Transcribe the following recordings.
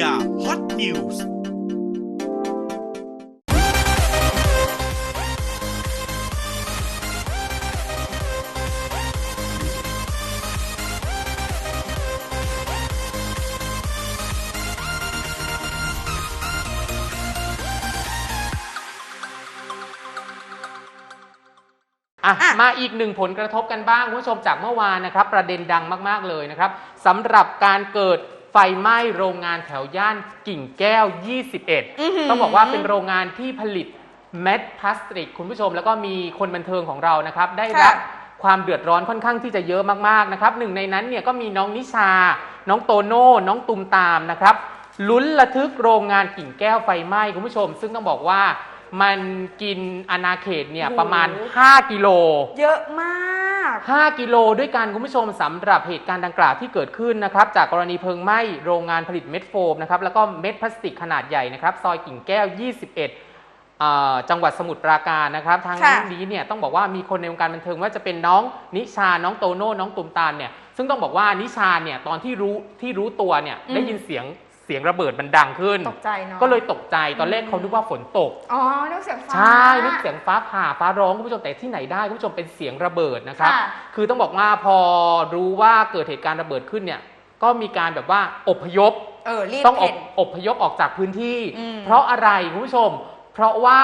ยาฮอตนิวส์อะอะมาอีกหนึ่งผลกระทบกันบ้างคุณผู้ชมจากเมื่อวานนะครับ ประเด็นดังมาก ๆ เลยนะครับสำหรับการเกิด ไฟไหม้โรงงานแถวย่านกิ่งแก้ว 21 ต้องบอกว่าเป็นโรงงานที่ผลิตเม็ดพลาสติก คุณผู้ชมแล้วก็มีคนบันเทิงของเรานะครับ ได้รับค่ะความเดือดร้อนค่อนข้างที่จะเยอะมากๆนะครับหนึ่งในนั้นเนี่ยก็มีน้องนิชา น้องโตโน่ น้องตุมตามนะครับลุ้นระทึกโรงงานกิ่งแก้วไฟไหม้คุณผู้ชม ซึ่งต้องบอกว่ามันกินอาณาเขตเนี่ยโอ้โหประมาณ 5 กิโล เยอะมาก 5 กิโลด้วยกันคุณผู้ชมสำหรับเหตุการณ์ดังกล่าวที่เกิดขึ้นนะครับจากกรณีเพลิงไหม้โรงงานผลิตเม็ดโฟมนะครับแล้วก็เม็ดพลาสติกขนาดใหญ่นะครับซอยกิ่งแก้ว 21อ่าจังหวัดสมุทรปราการนะครับทางค่ะนี้เนี่ยต้องบอกว่ามีคนในวงการบันเทิงว่าจะเป็นน้องนิชาน้องโตโน่น้องตุมตามเนี่ยซึ่งต้องบอกว่านิชาเนี่ยตอนที่รู้ที่รู้ตัวเนี่ยอืมได้ยินเสียง เสียงระเบิดมันดังขึ้น ตกใจเนาะก็เลยตกใจตอนแรกเขานึกว่าฝนตก อ๋อนึกเสียงฟ้า ใช่นึกเสียงฟ้าผ่าฟ้าร้องคุณผู้ชมแต่ที่ไหนได้คุณผู้ชมเป็นเสียงระเบิดนะครับค่ะคือต้องบอกว่าพอรู้ว่าเกิดเหตุการณ์ระเบิดขึ้นเนี่ย ก็มีการแบบว่าอพยพเออรีบต้องอเห็บนอพยพออกจากพื้นที่อืมเพราะอะไรคุณผู้ชม เพราะว่า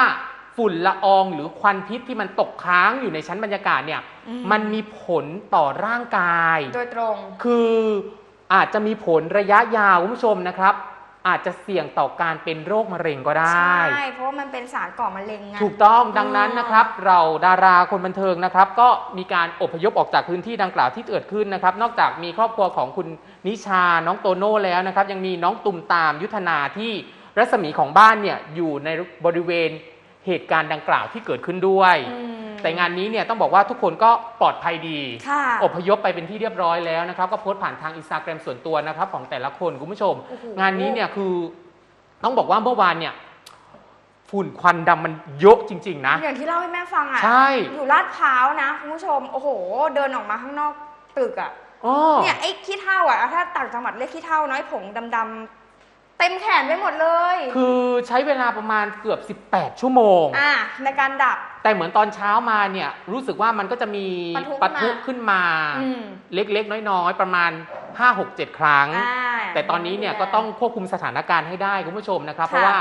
ฝุ่นละอองหรือควันพิษที่มันตกค้างอยู่ในชั้นบรรยากาศเนี่ยอืมมันมีผลต่อร่างกาย โดยตรง คือ อาจจะมีผลระยะยาวคุณผู้ชมนะครับ อาจจะเสี่ยงต่อการเป็นโรคมะเร็งก็ได้ ใช่ เพราะว่ามันเป็นสารก่อมะเร็งไงถูกต้องดังนั้นอ๋อนะครับ เราดาราคนบันเทิงนะครับ ก็มีการอพยพออกจากพื้นที่ดังกล่าวที่เกิดขึ้นนะครับ นอกจากมีครอบครัวของคุณนิชาน้องโตโน่แล้วนะครับ ยังมีน้องตุมตามยุทธนาที่รัศมีของบ้านเนี่ยอยู่ในบริเวณเหตุการณ์ดังกล่าวที่เกิดขึ้นด้วย อืม แต่งานนี้เนี่ยต้องบอกว่าทุกคนก็ปลอดภัยดีค่ะอพยพไปเป็นที่เรียบร้อยแล้วนะครับ ก็โพสต์ผ่านทางอินสตาแกรมส่วนตัวนะครับ ของแต่ละคนคุณผู้ชมโอ้โหงานนี้เนี่ยคือต้องบอกว่าเมื่อวานเนี่ยฝุ่นควันดำมันเยอะจริง ๆ นะ อย่างที่เล่าให้แม่ฟังอะใช่อยู่ลาดพร้าวนะคุณผู้ชมโอ้โห เดินออกมาข้างนอกตึกอะอ๋อเนี่ยไอ้ขี้เถ้าอะถ้าต่างจังหวัดเรียกขี้เถ้าน้อยผงดำๆ เต็มแขนไปหมดเลย คือใช้เวลาประมาณเกือบ 18 ชั่วโมง อะในการดับ แต่เหมือนตอนเช้ามาเนี่ยรู้สึกว่ามันก็จะมีปะทุขึ้นมาขึ้นมาอืมเล็กๆ น้อยๆ ประมาณ 5-6-7 ครั้งอ่าแต่ตอนนี้เนี่ยก็ต้องควบคุมสถานการณ์ให้ได้คุณผู้ชมนะครับค่ะเพราะว่า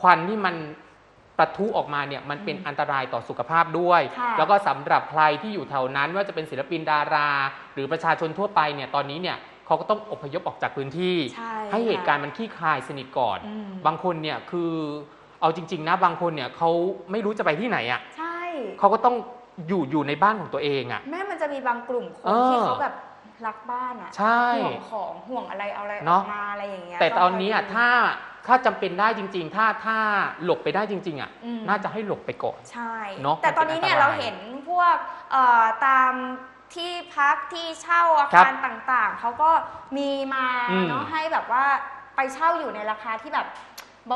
ควันที่มันประทุออกมาเนี่ยมันเป็นอันตรายต่อสุขภาพด้วยค่ะแล้วก็สำหรับใครที่อยู่แถวนั้นว่าจะเป็นศิลปินดารา หรือประชาชนทั่วไปเนี่ยตอนนี้เนี่ย เขาก็ต้องอพยพออกจากพื้นที่ใช่ให้เหตุค่ะการณ์มันขี้คลายสนิทก่อนอืมบางคนเนี่ยคือเอาจริง ๆ นะบางคนเนี่ยเขาไม่รู้จะไปที่ไหนอะใช่เขาก็ต้องอยู่อยู่ในบ้านของตัวเองอะแม่มันจะมีบางกลุ่มคนเออที่เขาแบบรักบ้านอะใช่ห่วงของห่วงอะไรเอาอะไรอเนออะกมาอะไรอย่างเงี้ยแต่ตอนนี้อะงคยดูถ้าถ้าจำเป็นได้จริง ๆ ถ้าถ้าหลบไปได้จริง ๆ อะอืมน่าจะให้หลบไปก่อน ใช่เนอะแต่ตอนนี้เนี่ยมันเป็นอัเรานตรายเห็นพวกเอ่อตาม ที่พักที่เช่าอาครับคารต่างๆ เขาก็มีมาอืมเนาะให้แบบว่าไปเช่าอยู่ในราคาที่แบบ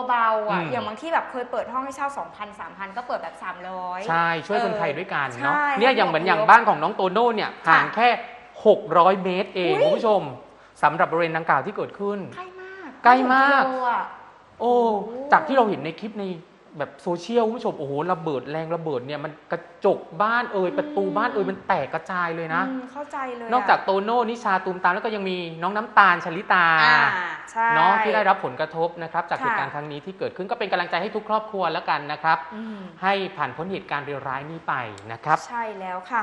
เบาๆอะอืม อย่างบางที่แบบเคยเปิดห้องให้เช่า 2,000 3,000 ก็เปิดแบบ 300 ใช่ช่วยคนเออไทยด้วยกันเนาะใช่เนี่ยอย่างเหมือนอย่างบ้านของน้องโตโน่เนี่ยห่างแค่ 600 เมตรเองอุ๊ย คุณผู้ชมสำหรับบริเวณดังกล่าวที่เกิดขึ้น ใกล้มากใกล้มากไถึงโลอะโอ้โอ้ จากที่เราเห็นในคลิปใน แบบโซเชียลคุณผู้ชมโอ้โหระเบิดแรงระเบิดเนี่ยมันกระจกบ้านเอ่ยประตูบ้านเอ่ยมันแตกกระจายเลยนะ อืมเข้าใจเลยะนอกจากโตโน่นิชาตูมตามแล้วก็ยังมีน้องน้ำตาลชลิตา อ่าใช่ เนาะที่ได้รับผลกระทบนะครับ จากค่ะ เหตุการณ์ครั้งนี้ที่เกิดขึ้นก็เป็นกำลังใจให้ทุกครอบครัวแล้วกันนะครับ อืมให้ผ่านพ้นเหตุการณ์เลวร้ายนี้ไปนะครับ ใช่แล้วค่ะ